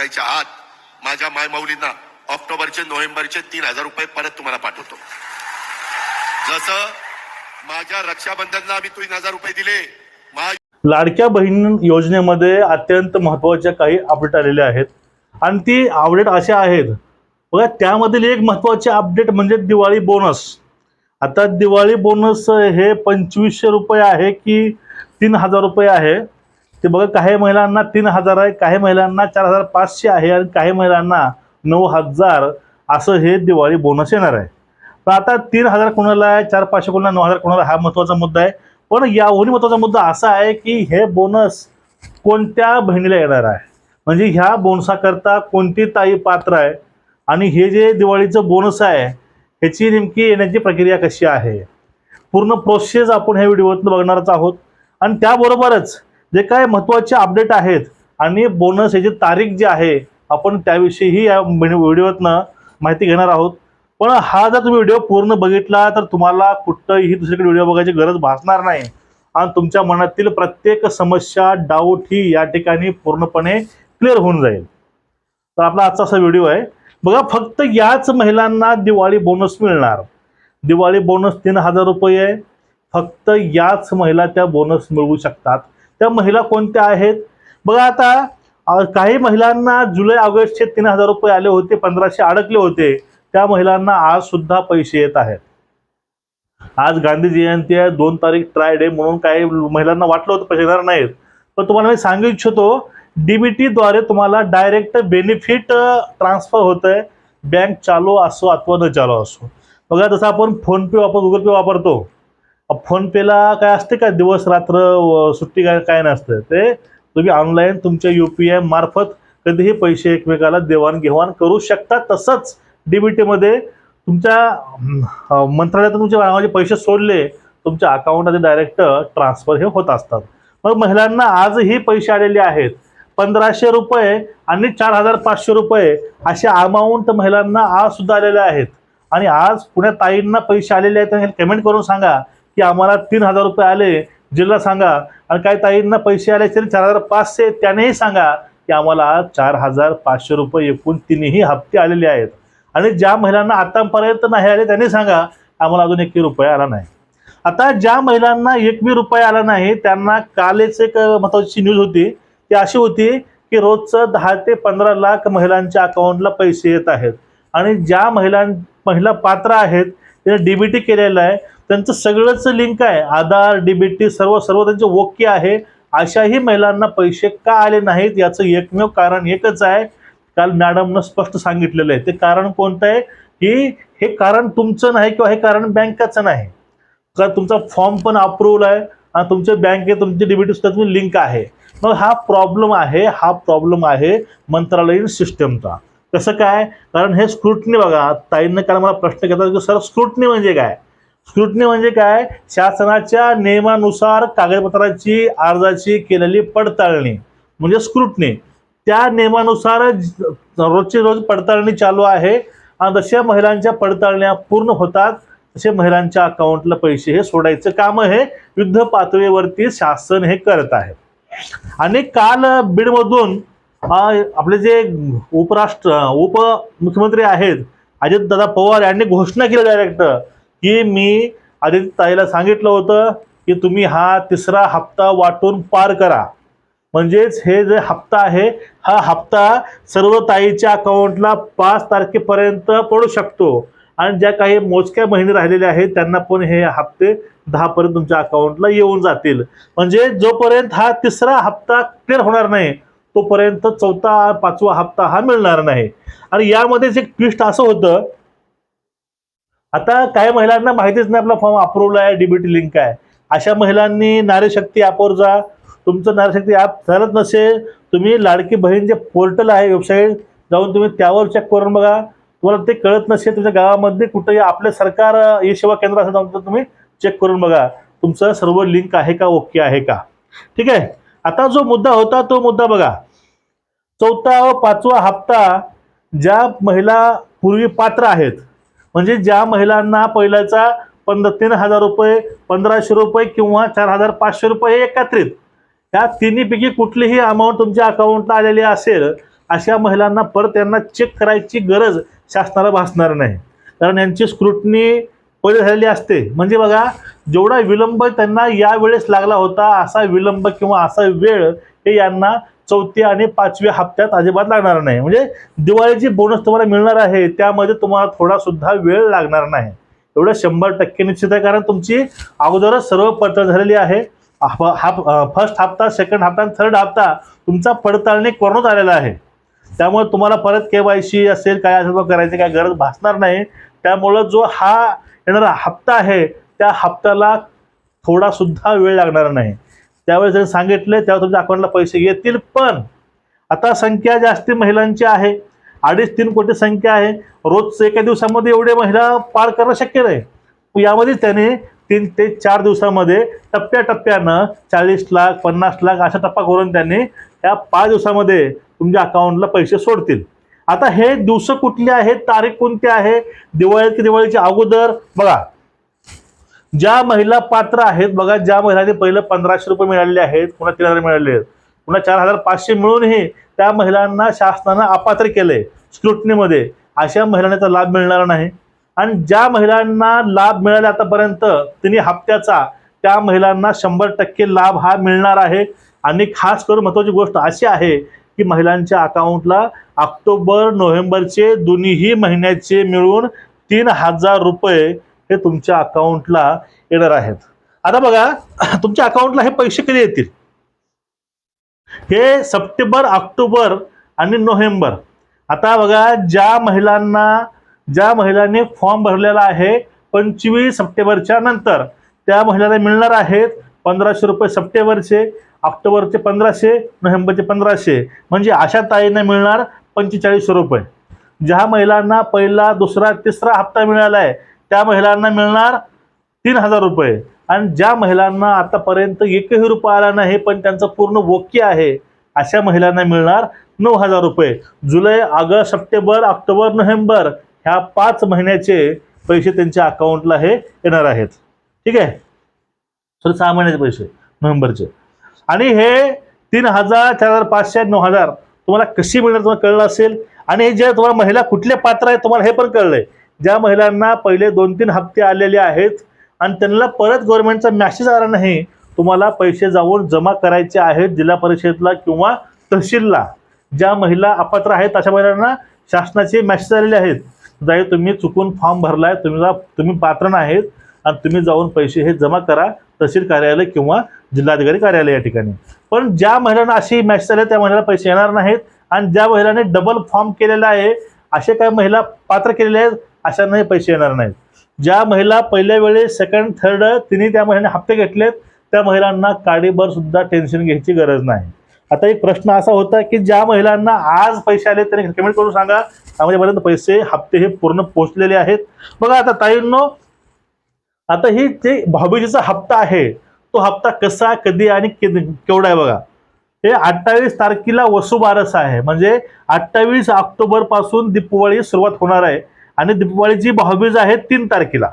टाकायच्या आत माझ्या माय माऊलींना ऑक्टोबरचे नोव्हेंबरचे तीन हजार रुपये परत तुम्हाला पाठवतो. जसं माझ्या रक्षाबंधनला आम्ही तीन हजार रुपये दिले लाडक्या बहीण योजनेमध्ये अत्यंत महत्त्वाच्या काही अपडेट आलेल्या आहेत. आणि ती अपडेट अशा आहेत. बघा त्यामधील एक महत्त्वाचे अपडेट म्हणजे दिवाळी बोनस आता दिवाळी बोनस हे पंचवीसशे रुपये आहे की तीन हजार रुपये आहे? ते बघा काही महिलांना तीन हजार आहे काही महिलांना चार हजार पाचशे आहे आणि काही महिलांना नऊ हजार. असं हे दिवाळी बोनस येणार आहे. तर आता तीन हजार कोणाला आहे चार पाचशे कोणाला नऊ हजार कोणाला हा महत्त्वाचा मुद्दा आहे. पण याहून महत्त्वाचा मुद्दा असा आहे की हे बोनस कोणत्या बहिणीला येणार आहे? म्हणजे ह्या बोनसाकरता कोणती ताई पात्र आहे? आणि हे जे दिवाळीचं बोनस आहे ह्याची नेमकी येण्याची प्रक्रिया कशी आहे? पूर्ण प्रोसेस आपण ह्या व्हिडिओतून बघणारच आहोत. आणि त्याबरोबरच जे काय महत्त्वाचे अपडेट आहेत आणि बोनस याची तारीख जी आहे आपण त्याविषयीही या व्हिडिओतनं माहिती घेणार आहोत. पण हा जर तुम्ही व्हिडिओ पूर्ण बघितला तर तुम्हाला कुठंही दुसरीकडे व्हिडिओ बघायची गरज भासणार नाही. आणि तुमच्या मनातील प्रत्येक समस्या डाऊट ही या ठिकाणी पूर्णपणे क्लिअर होऊन जाईल. तर आपला आजचा असा व्हिडिओ आहे. बघा फक्त याच महिलांना दिवाळी बोनस मिळणार. दिवाळी बोनस तीन हजार रुपये आहे. फक्त याच महिला त्या बोनस मिळवू शकतात. त्या महिला कोणत्या आहेत? बघा आता काही महिलांना जुलै ऑगस्टचे तीन हजार रुपये आले होते पंधराशे अडकले होते. त्या महिलांना आज सुद्धा पैसे येत आहेत. आज गांधी जयंती आहे दोन तारीख ट्राय डे म्हणून काही महिलांना वाटलं होतं पैसे येणार नाहीत. पण तुम्हाला मी सांगू इच्छितो डीबीटीद्वारे तुम्हाला डायरेक्ट बेनिफिट ट्रान्सफर होत आहे बँक चालू असो अथवा न चालू असो. बघा जसं आपण फोनपे वापर गुगल पे वापरतो फोनपेला काय असते का? दिवस रात्र व सुट्टी काय काय नसतं. ते तुम्ही ऑनलाईन तुमच्या यू पी आय मार्फत कधीही पैसे एकमेकाला देवाणघेवाण करू शकता. तसंच डीबीटीमध्ये तुमच्या मंत्रालयातून तुमचे नावाचे पैसे सोडले तुमच्या अकाउंटमध्ये डायरेक्ट ट्रान्सफर हे होत असतात. मग महिलांना आजही पैसे आलेले आहेत. पंधराशे रुपये आणि चार हजार पाचशे रुपये असे अमाऊंट महिलांना आज सुद्धा आलेले आहेत. आणि आज पुण्या ताईंना पैसे आलेले आहेत. हे कमेंट करून सांगा की आम्हाला तीन हजार रुपये आले जिल्हा सांगा. आणि काही ताईंना पैसे आले तरी चार हजार पाचशे त्यानेही सांगा की आम्हाला चार हजार पाचशे रुपये एकूण तिन्ही हप्ते आलेले आहेत. आणि ज्या महिलांना आतापर्यंत नाही आले त्यांनी सांगा आम्हाला अजून एकही रुपया आला नाही. आता ज्या महिलांना एकवी रुपया आला नाही त्यांना कालच एक महत्वाची न्यूज होती. ती अशी होती की रोजचं दहा ते पंधरा लाख महिलांच्या अकाउंटला पैसे येत आहेत. आणि ज्या महिलां महिला पात्र आहेत त्याने डीबीटी केलेलं आहे. त्यांचं सगळंच लिंक आहे. आधार डीबीटी सर्व सर्व त्यांचे ओके आहे. अशाही महिलांना पैसे का आले नाहीत याचं एकमेव कारण एकच आहे. काल मॅडमनं स्पष्ट सांगितलेलं आहे. ते कारण कोणतं आहे? की हे कारण तुमचं नाही किंवा हे कारण बँकेचं नाही. का तुमचा फॉर्म पण अप्रूव्हल आहे आणि तुमच्या बँकेत तुमची डीबीटी सुद्धा तुम्ही लिंक आहे. मग हा प्रॉब्लेम आहे हा प्रॉब्लेम आहे मंत्रालयीन सिस्टमचा. कसं काय? कारण हे स्क्रुटनी बघा ताईंना काल मला प्रश्न केला की सर स्क्रुटनी म्हणजे काय? स्क्रुटनी म्हणजे काय? शासनाच्या नियमानुसार कागदपत्राची अर्जाची केलेली पडताळणी म्हणजे स्क्रुटनी. त्या नियमानुसार रोजची रोज पडताळणी चालू आहे. आणि जशा महिलांच्या पडताळण्या पूर्ण होतात तसे महिलांच्या अकाउंटला पैसे हे सोडायचं काम हे युद्ध पातळीवरती शासन हे करत आहे. आणि काल बीडमधून आपले जे उपराष्ट्र उपमुख्यमंत्री आहेत अजितदादा पवार यांनी घोषणा केली डायरेक्ट की मी आदित्य ताईला सांगितलं होतं की तुम्ही हा तिसरा हप्ता वाटून पार करा. म्हणजेच हे जे हप्ता आहे हा हप्ता सर्व ताईच्या अकाउंटला पाच तारखेपर्यंत पडू शकतो. आणि ज्या काही मोजक्या महिने राहिलेल्या आहेत त्यांना पण हे हप्ते दहापर्यंत तुमच्या अकाउंटला येऊन जातील. म्हणजे जोपर्यंत हा तिसरा हप्ता क्लिअर होणार नाही तोपर्यंत चौथा पाचवा हप्ता हा मिळणार नाही. आणि यामध्येच एक ट्विस्ट असं होतं आता काही महिलांना माहितीच नाही आपला फॉर्म अप्रूव्हल आहे डीबीटी लिंक आहे. अशा महिलांनी नारीशक्ती ॲपवर जा. तुमचं नारीशक्ती ॲप चालत नसेल तुम्ही लाडकी बहीण जे पोर्टल आहे वेबसाईट जाऊन तुम्ही त्यावर चेक करून बघा. तुम्हाला ते कळत नसेल तुमच्या गावामध्ये कुठेही आपले सरकार ई सेवा केंद्र असेल जाऊन तर तुम्ही चेक करून बघा. तुमचं सर्व लिंक आहे का ओके आहे का? ठीक आहे? आता जो मुद्दा होता तो मुद्दा बघा. चौथा व पाचवा हप्ता ज्या महिला पूर्वी पात्र आहेत म्हणजे ज्या महिलांना पहिल्याचा पंध तीन हजार रुपये पंधराशे रुपये किंवा चार हजार पाचशे रुपये एकत्रित या तिन्हीपैकी कुठलीही अमाऊंट तुमच्या अकाउंटला आलेली असेल अशा महिलांना परत यांना चेक करायची गरज शासनाला भासणार नाही. कारण यांची स्क्रुटनी पहिले झालेली असते. म्हणजे बघा जेवढा विलंब त्यांना यावेळेस लागला होता असा विलंब किंवा असा वेळ हे यांना चौथ्या आणि पाचव्या हप्त्यात अजिबात लागणार नाही. म्हणजे दिवाळीची बोनस तुम्हाला मिळणार आहे त्यामध्ये तुम्हाला थोडा सुद्धा वेळ लागणार नाही. एवढं शंभर टक्के निश्चित आहे कारण तुमची अगोदरच सर्व पडताळ झालेली आहे. फर्स्ट हप्ता सेकंड हप्ता आणि थर्ड हप्ता तुमचा पडताळणी करूनच आलेला आहे. त्यामुळे तुम्हाला परत के वाय सी असेल काय असेल तो करायची काय गरज भासणार नाही. त्यामुळं जो हा येणारा हप्ता आहे त्या हप्त्याला थोडा सुद्धा वेळ लागणार नाही. त्यावेळेस जर सांगितले त्यावेळेस तुमच्या अकाउंटला पैसे येतील पण. आता संख्या जास्ती महिलांची आहे. अडीच तीन कोटी संख्या आहे. रोज एका दिवसामध्ये एवढे महिला पार करणं शक्य नाही. यामध्ये त्याने तीन ते चार दिवसामध्ये टप्प्याटप्प्यानं चाळीस लाख पन्नास लाख अशा टप्पा करून त्यांनी या पाच दिवसामध्ये तुमच्या अकाउंटला पैसे सोडतील. आता हे दिवस कुठले आहेत? तारीख कोणती आहे? दिवाळी की दिवाळीच्या अगोदर? बघा ज्या महिला पात्र आहेत बघा ज्या महिलांनी पहिलं पंधराशे रुपये मिळालेले आहेत पुन्हा तीन हजार मिळाले आहेत पुन्हा चार हजार पाचशे मिळूनही त्या महिलांना शासनानं अपात्र केलंय स्क्रुटनीमध्ये अशा महिलांना लाभ मिळणार नाही. आणि ज्या महिलांना लाभ मिळाला आतापर्यंत तिने हप्त्याचा त्या महिलांना शंभर टक्के लाभ हा मिळणार आहे. आणि खास करून महत्त्वाची गोष्ट अशी आहे की महिलांच्या अकाउंटला ऑक्टोबर नोव्हेंबरचे दोन्हीही महिन्याचे मिळून तीन हजार रुपये हे तुमच्या अकाउंटला येणार आहेत. आता बघा तुमच्या अकाउंटला हे पैसे कधी येतील? हे सप्टेंबर ऑक्टोबर आणि नोव्हेंबर. आता बघा ज्या महिलांना ज्या महिलांनी फॉर्म भरलेला आहे पंचवीस सप्टेंबरच्या नंतर त्या महिलांना मिळणार आहेत पंधराशे रुपये सप्टेंबरचे ऑक्टोबरचे पंधराशे नोव्हेंबरचे पंधराशे. म्हणजे अशा ताईंना मिळणार पंचेचाळीसशे रुपये. ज्या महिलांना पहिला दुसरा तिसरा हप्ता मिळाला आहे त्या महिलांना मिळणार तीन हजार रुपये. आणि ज्या महिलांना आतापर्यंत एकही रुपया आला नाही पण त्यांचं पूर्ण वोकी आहे अशा महिलांना मिळणार नऊ हजार रुपये. जुलै ऑगस्ट सप्टेंबर ऑक्टोबर नोव्हेंबर ह्या पाच महिन्याचे पैसे त्यांच्या अकाउंटला हे येणार आहेत. ठीक आहे? सॉरी सहा महिन्याचे पैसे नोव्हेंबरचे. आणि हे तीन हजार चार हजार पाचशे नऊ हजार तुम्हाला कशी मिळणार तुम्हाला कळलं असेल? आणि हे जे तुम्हाला महिला कुठले पात्र आहेत तुम्हाला हे पण कळलंय. ज्या महिलांना पहिले दोन तीन हप्ते आलेले आहेत आणि त्यांना परत गव्हर्नमेंटचा मॅसेज आला नाही तुम्हाला पैसे जाऊन जमा करायचे आहेत जिल्हा परिषदला किंवा तहसीलला. ज्या महिला अपात्र आहेत अशा महिलांना शासनाचे मॅसेज आलेले आहेत. जाई तुम्ही चुकून फॉर्म भरलाय तुम्ही तुम्ही पात्र नाहीत आणि तुम्ही जाऊन पैसे हे जमा करा तहसील कार्यालय किंवा जिल्हाधिकारी कार्यालय या ठिकाणी. पण ज्या महिलांना अशी मॅसेज आले त्या महिलांना पैसे येणार नाहीत आणि ज्या महिलांनी डबल फॉर्म केलेला आहे असे काही महिला पात्र केलेले आहेत अशांनाही पैसे येणार नाहीत. ज्या महिला पहिल्या वेळेस सेकंड थर्ड तिन्ही त्या महिलांनी हप्ते घेतलेत त्या महिलांना काडीभर सुद्धा टेन्शन घ्यायची गरज नाही. आता एक प्रश्न असा होता की ज्या महिलांना आज पैसे आले त्यांनी कमेंट करून सांगा. त्यामध्येपर्यंत पैसे हप्ते हे पूर्ण पोहोचलेले आहेत. बघा आता ताईंनो आता ही जे भाऊबीजेचा हप्ता आहे तो हप्ता कसा कधी आणि केवढा आहे बघा. हे अठ्ठावीस तारखेला वसुबारस आहे. म्हणजे अठ्ठावीस ऑक्टोबरपासून दीपवाळी सुरुवात होणार आहे. आणि दीपावळीची भाऊबीज आहे तीन तारखेला.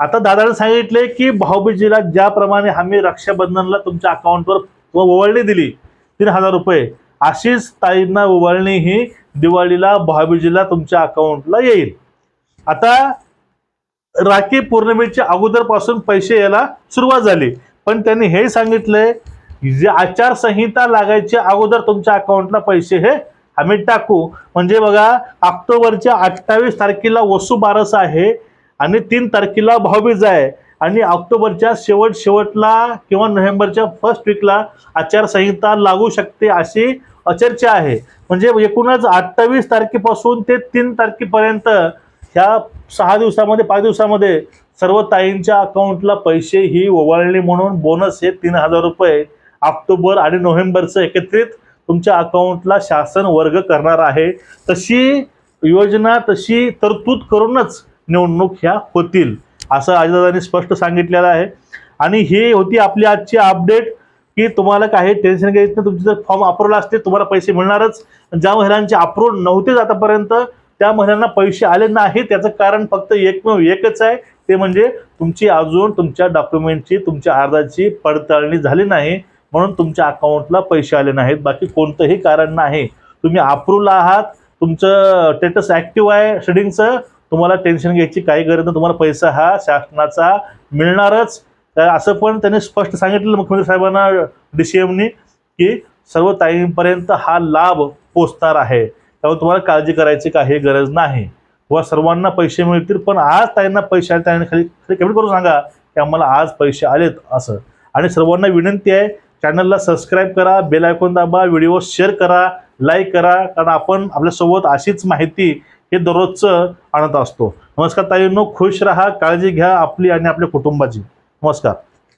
आता दादाने सांगितले की भाऊबीजीला ज्याप्रमाणे आम्ही रक्षाबंधनला तुमच्या अकाउंटवर ओवळणी दिली तीन हजार रुपये अशीच ताईंना ओवळणी ही दिवाळीला भाऊबीजीला तुमच्या अकाउंटला येईल. आता राखी पौर्णिमेच्या अगोदरपासून पैसे यायला सुरुवात झाली. पण त्यांनी हे सांगितलंय की जे आचारसंहिता लागायच्या अगोदर तुमच्या अकाउंटला पैसे हे आम्ही टाकू. म्हणजे बघा ऑक्टोबरच्या अठ्ठावीस तारखेला वसू बारस आहे आणि तीन तारखेला भाऊबीज आहे. आणि ऑक्टोबरच्या शेवट शेवटला किंवा नोव्हेंबरच्या फर्स्ट वीकला आचारसंहिता लागू शकते अशी चर्चा आहे. म्हणजे एकूणच अठ्ठावीस तारखेपासून ते तीन तारखेपर्यंत ह्या सहा दिवसामध्ये पाच दिवसामध्ये सर्व ताईंच्या अकाउंटला पैसे ही ओवाळले म्हणून बोनस हे तीन हजार रुपये ऑक्टोबर आणि नोव्हेंबरचं एकत्रित तुमच्या अकाउंटला शासन वर्ग करणार आहे तशी योजना तशी तरतूद करूनच निवडणूक ह्या होतील असं अजितदादांनी स्पष्ट सांगितलेलं आहे. आणि ही होती आपली आजची अपडेट की तुम्हाला काही टेन्शन घ्यायचं नाही तुमचे जर फॉर्म अप्रूव्हल असते तुम्हाला पैसे मिळणारच. ज्या महिलांचे अप्रूव्ह नव्हतेच आतापर्यंत त्या महिलांना पैसे आले नाही त्याचं कारण फक्त एकमेव एकच आहे. ते म्हणजे तुमची अजून तुमच्या डॉक्युमेंटची तुमच्या अर्जाची पडताळणी झाली नाही. म्हणून तुमच्या अकाउंटला पैसे आले नाहीत. बाकी कोणतंही कारण नाही. तुम्ही अप्रूव्हला आहात. तुमचं स्टेटस ॲक्टिव्ह आहे शेडिंगचं. तुम्हाला टेन्शन घ्यायची काही गरज नाही. तुम्हाला पैसा हा शासनाचा मिळणारच. तर असं पण त्यांनी स्पष्ट सांगितलं मुख्यमंत्री साहेबांना डी सी एमनी की सर्व ताईंपर्यंत हा लाभ पोचणार आहे. त्यामुळे तुम्हाला काळजी करायची काही गरज नाही. व सर्वांना पैसे मिळतील पण आज ताईंना पैसे आले. त्यांनी खाली खाली कमेंट करून सांगा की आम्हाला आज पैसे आलेत असं. आणि सर्वांना विनंती आहे चॅनलला सबस्क्राईब करा बेल आयकॉन दाबा व्हिडिओ शेअर करा लाईक करा कारण आपण आपल्यासोबत अशीच माहिती हे दररोजचं आणत असतो. नमस्कार ताईंनो खुश राहा काळजी घ्या आपली आणि आपल्या कुटुंबाची. नमस्कार.